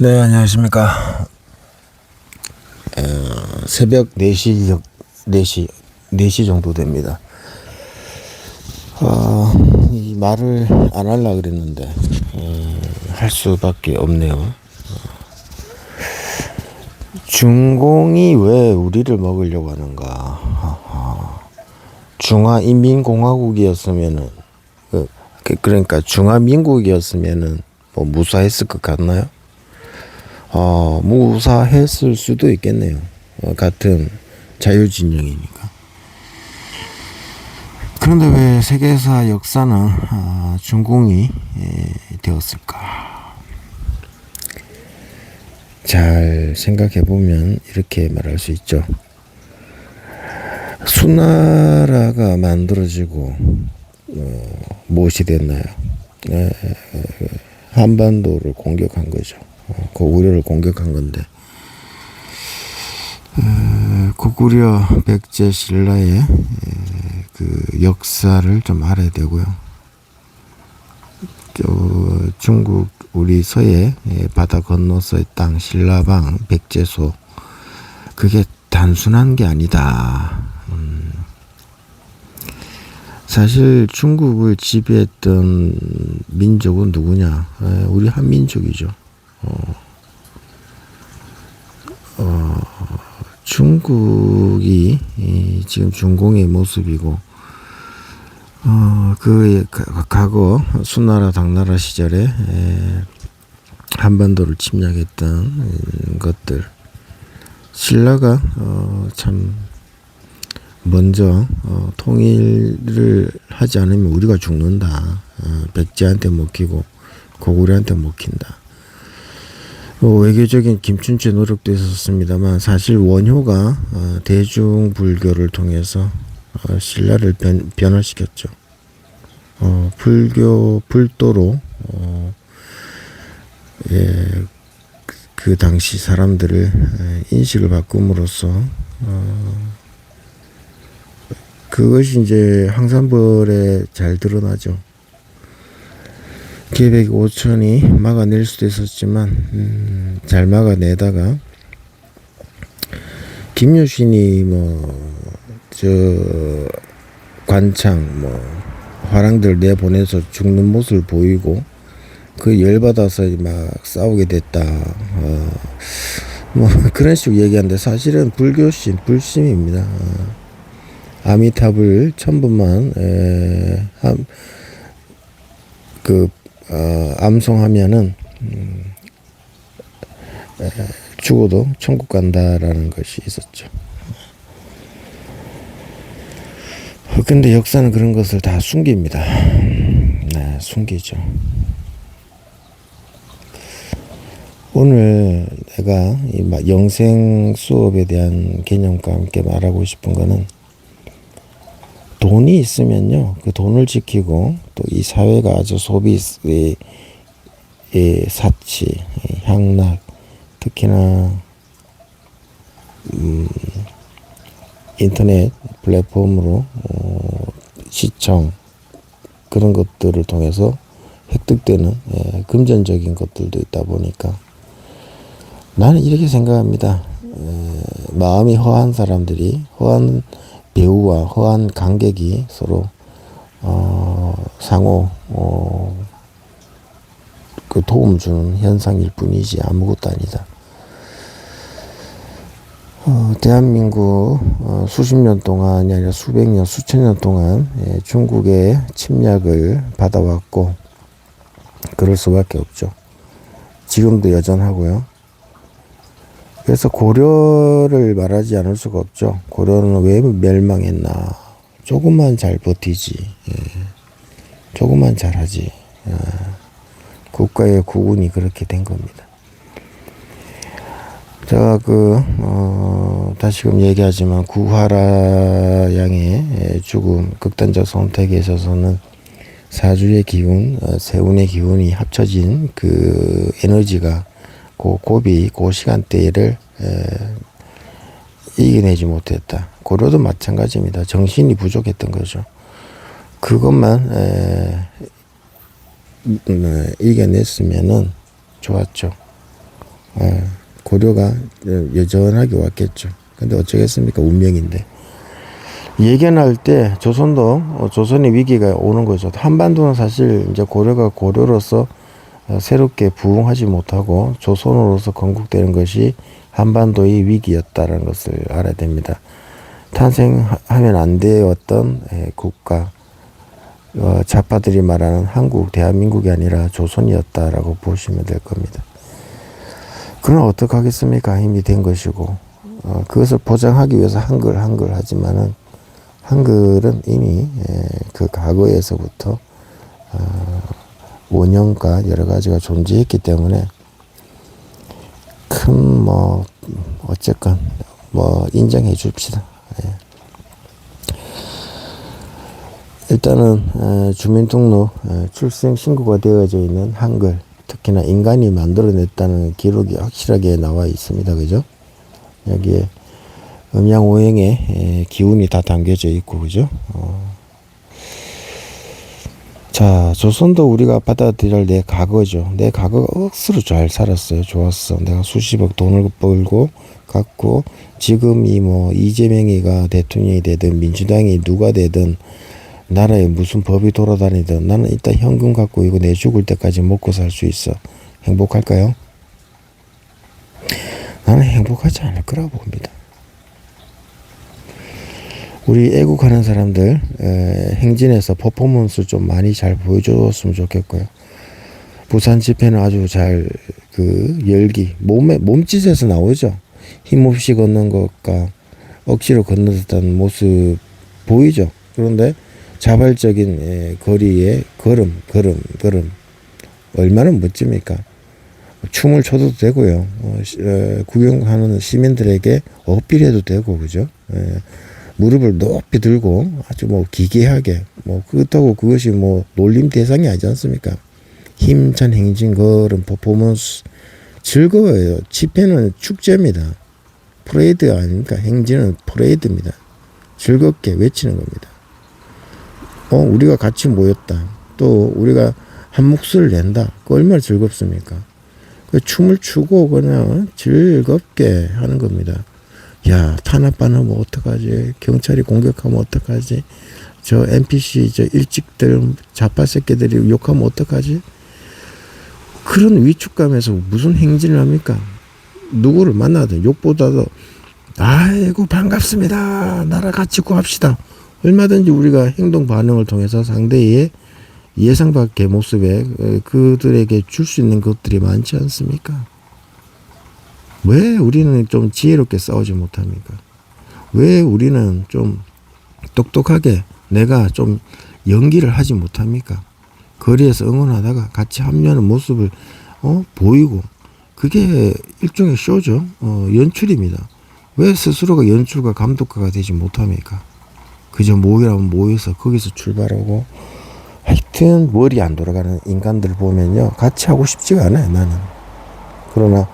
네, 안녕하십니까. 어, 새벽 4시, 역- 4시, 4시 정도 됩니다. 어, 이 말을 안 하려고 그랬는데, 어, 할 수밖에 없네요. 어. 중공이 왜 우리를 먹으려고 하는가. 중화인민공화국이었으면은, 그, 그- 그러니까 중화민국이었으면은 뭐 무사했을 것 같나요? 어, 무사했을 수도 있겠네요. 어, 같은 자유진영이니까. 그런데 왜 세계사 역사는 아, 중공이 에, 되었을까? 잘 생각해 보면 이렇게 말할 수 있죠. 수나라가 만들어지고 어, 무엇이 됐나요? 에, 에, 한반도를 공격한 거죠. 어, 고구려를 공격한 건데 에, 고구려 백제 신라의 에, 그 역사를 좀 알아야 되고요. 저 중국 우리 서해 에, 바다 건너서의 땅 신라방 백제소 그게 단순한 게 아니다. 음. 사실 중국을 지배했던 민족은 누구냐? 에, 우리 한민족이죠. 어, 어, 중국이 이, 지금 중공의 모습이고, 어, 그 가- 과거 수나라 당나라 시절에 에, 한반도를 침략했던 음, 것들, 신라가 어, 참 먼저 어, 통일을 하지 않으면 우리가 죽는다. 어, 백제한테 먹히고 고구려한테 먹힌다. 뭐 외교적인 김춘추의 노력도 있었습니다만 사실 원효가 어, 대중 불교를 통해서 어, 신라를 변, 변화시켰죠. 어, 불교 불도로 어, 예, 그, 그 당시 사람들을 에, 인식을 바꿈으로써 어, 그것이 이제 항산벌에 잘 드러나죠. 계백 5천이 막아낼 수도 있었지만 음, 잘 막아내다가 김유신이 뭐 저 관창 뭐 화랑들 내보내서 죽는 모습을 보이고 그 열받아서 막 싸우게 됐다. 어, 뭐 그런 식으로 얘기하는데 사실은 불교심, 불심입니다. 어. 아미탑을 천분만 에, 함, 그 어, 암송하면은 음, 에, 죽어도 천국 간다라는 것이 있었죠. 어, 근데 역사는 그런 것을 다 숨깁니다. 네, 숨기죠. 오늘 내가 이 마- 영생 수업에 대한 개념과 함께 말하고 싶은 거는 돈이 있으면요, 그 돈을 지키고 또 이 사회가 아주 소비의 의 사치, 이 향락, 특히나 음, 인터넷 플랫폼으로 어, 시청 그런 것들을 통해서 획득되는 예, 금전적인 것들도 있다 보니까 나는 이렇게 생각합니다. 에, 마음이 허한 사람들이 허한 배우와 허한 관객이 서로 어, 상호 어, 그 도움 주는 현상일 뿐이지 아무것도 아니다. 어, 대한민국 어, 수십 년 동안이 아니라 수백 년, 수천 년 동안 예, 중국의 침략을 받아왔고 그럴 수밖에 없죠. 지금도 여전하고요. 그래서 고려를 말하지 않을 수가 없죠. 고려는 왜 멸망했나? 조금만 잘 버티지. 예. 조금만 잘하지. 예. 국가의 국운이 그렇게 된 겁니다. 제가 그, 어, 다시금 얘기하지만 구하라 양의 예, 죽음, 극단적 선택에 있어서는 사주의 기운, 어, 세운의 기운이 합쳐진 그 에너지가 그 고비, 그 시간대를 에, 이겨내지 못했다. 고려도 마찬가지입니다. 정신이 부족했던 거죠. 그것만 에, 음, 에, 이겨냈으면은 좋았죠. 예, 고려가 여전하게 왔겠죠. 근데 어쩌겠습니까? 운명인데. 예견할 때 조선도 어, 조선의 위기가 오는 거죠. 한반도는 사실 이제 고려가 고려로서 어, 새롭게 부흥하지 못하고 조선으로서 건국되는 것이 한반도의 위기였다는 것을 알아야 됩니다. 탄생하면 안 되었던 에, 국가 어, 좌파들이 말하는 한국 대한민국이 아니라 조선이었다라고 보시면 될 겁니다. 그럼 어떡하겠습니까? 이미 된 것이고 어, 그것을 보장하기 위해서 한글 한글 하지만은 한글은 이미 에, 그 과거에서부터 어, 원형과 여러 가지가 존재했기 때문에 큰 뭐 어쨌건 뭐 인정해 줍시다. 예. 일단은 에, 주민등록 에, 출생 신고가 되어져 있는 한글 특히나 인간이 만들어냈다는 기록이 확실하게 나와 있습니다. 그죠? 여기에 음양오행의 에, 기운이 다 담겨져 있고 그죠? 어. 자 조선도 우리가 받아들일 내 과거죠. 내 과거가 억수로 잘 살았어요. 좋았어. 내가 수십억 돈을 벌고 갖고 지금이 뭐 이재명이가 대통령이 되든 민주당이 누가 되든 나라에 무슨 법이 돌아다니든 나는 일단 현금 갖고 이거 내 죽을 때까지 먹고 살 수 있어. 행복할까요? 나는 행복하지 않을 거라고 봅니다. 우리 애국하는 사람들 에, 행진에서 퍼포먼스 좀 많이 잘 보여줬으면 좋겠고요. 부산 집회는 아주 잘 그 열기 몸에 몸짓에서 나오죠. 힘없이 걷는 것과 억지로 걷는 듯한 모습 보이죠. 그런데 자발적인 에, 거리에 걸음 걸음 걸음 얼마나 멋집니까? 춤을 춰도 되고요. 어, 시- 어, 구경하는 시민들에게 어필해도 되고 그죠? 예. 무릎을 높이 들고 아주 뭐 기괴하게 뭐 그렇다고 그것이 뭐 놀림 대상이 아니지 않습니까? 힘찬 행진 걸음 퍼포먼스 즐거워요. 집회는 축제입니다. 프레이드 아닙니까? 행진은 프레이드입니다. 즐겁게 외치는 겁니다. 어, 우리가 같이 모였다. 또 우리가 한 몫을 낸다. 그 얼마나 즐겁습니까? 그 춤을 추고 그냥 즐겁게 하는 겁니다. 야, 탄압받으면 뭐 어떡하지? 경찰이 공격하면 어떡하지? 저 NPC, 저 일찍들, 자파 새끼들이 욕하면 어떡하지? 그런 위축감에서 무슨 행진을 합니까? 누구를 만나든 욕보다도 아이고 반갑습니다. 나라 같이 구합시다. 얼마든지 우리가 행동 반응을 통해서 상대의 예상 밖의 모습에 어, 그들에게 줄 수 있는 것들이 많지 않습니까? 왜 우리는 좀 지혜롭게 싸우지 못합니까? 왜 우리는 좀 똑똑하게 내가 좀 연기를 하지 못합니까? 거리에서 응원하다가 같이 합류하는 모습을 어, 보이고 그게 일종의 쇼죠. 어, 연출입니다. 왜 스스로가 연출가 감독가가 되지 못합니까? 그저 모이라면 모여서 거기서 출발하고 하여튼 머리 안 돌아가는 인간들 보면요 같이 하고 싶지가 않아요 나는 그러나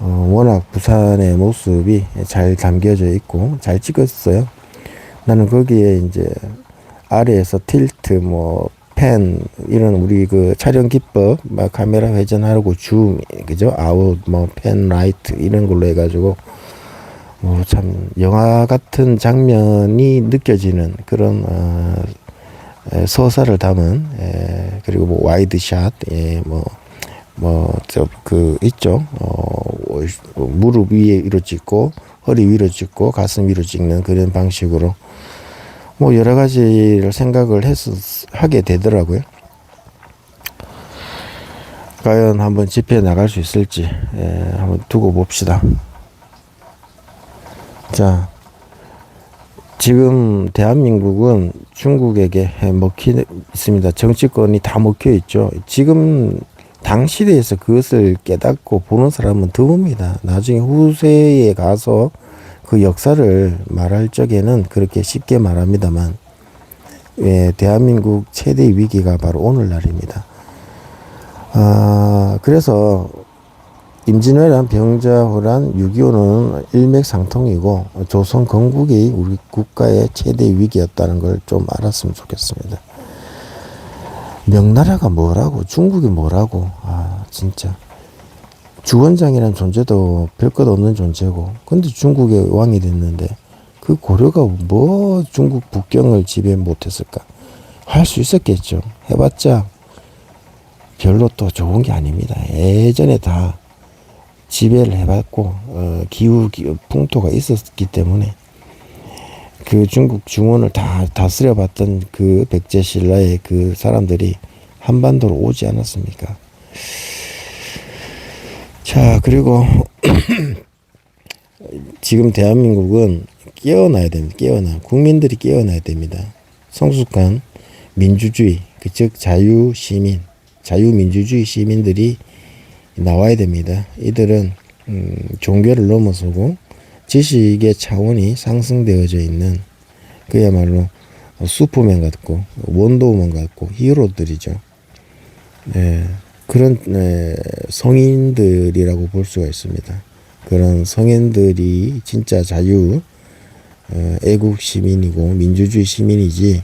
어, 워낙 부산의 모습이 잘 담겨져 있고 잘 찍었어요. 나는 거기에 이제 아래에서 틸트 뭐 펜 이런 우리 그 촬영 기법 막 카메라 회전하고 줌 그죠 아웃 뭐 펜 라이트 이런 걸로 해가지고 뭐 참 영화 같은 장면이 느껴지는 그런 어, 에, 서사를 담은 에, 그리고 뭐 와이드 샷 예, 뭐 뭐저그 있죠. 어 무릎 위에 위로 찍고 허리 위로 찍고 가슴 위로 찍는 그런 방식으로 뭐 여러 가지를 생각을 해서 하게 되더라고요. 과연 한번 집회에 나갈 수 있을지 예, 한번 두고 봅시다. 자, 지금 대한민국은 중국에게 먹히 있습니다. 정치권이 다 먹혀 있죠. 지금 당 시대에서 그것을 깨닫고 보는 사람은 드뭅니다. 나중에 후세에 가서 그 역사를 말할 적에는 그렇게 쉽게 말합니다만, 예, 대한민국 최대 위기가 바로 오늘날입니다. 아, 그래서 임진왜란, 병자호란, 6.25는 일맥상통이고 조선 건국이 우리 국가의 최대 위기였다는 걸 좀 알았으면 좋겠습니다. 명나라가 뭐라고 중국이 뭐라고. 아 진짜. 주원장이라는 존재도 별것 없는 존재고. 근데 중국의 왕이 됐는데 그 고려가 뭐 중국 북경을 지배 못했을까? 할 수 있었겠죠. 해봤자 별로 또 좋은 게 아닙니다. 예전에 다 지배를 해봤고 어, 기후 기- 풍토가 있었기 때문에 그 중국 중원을 다 다스려 봤던 그 백제 신라의 그 사람들이 한반도로 오지 않았습니까? 자 그리고 지금 대한민국은 깨어나야 됩니다. 깨어나 국민들이 깨어나야 됩니다. 성숙한 민주주의 그즉 자유 시민 자유 민주주의 시민들이 나와야 됩니다. 이들은 음, 종교를 넘어서고 지식의 차원이 상승되어져 있는 그야말로 슈퍼맨 같고 원더우먼 같고 히어로들이죠. 네, 그런 네, 성인들이라고 볼 수가 있습니다. 그런 성인들이 진짜 자유 어, 애국 시민이고 민주주의 시민이지.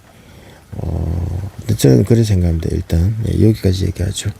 어, 저는 그렇게 생각합니다. 일단 네, 여기까지 얘기하죠.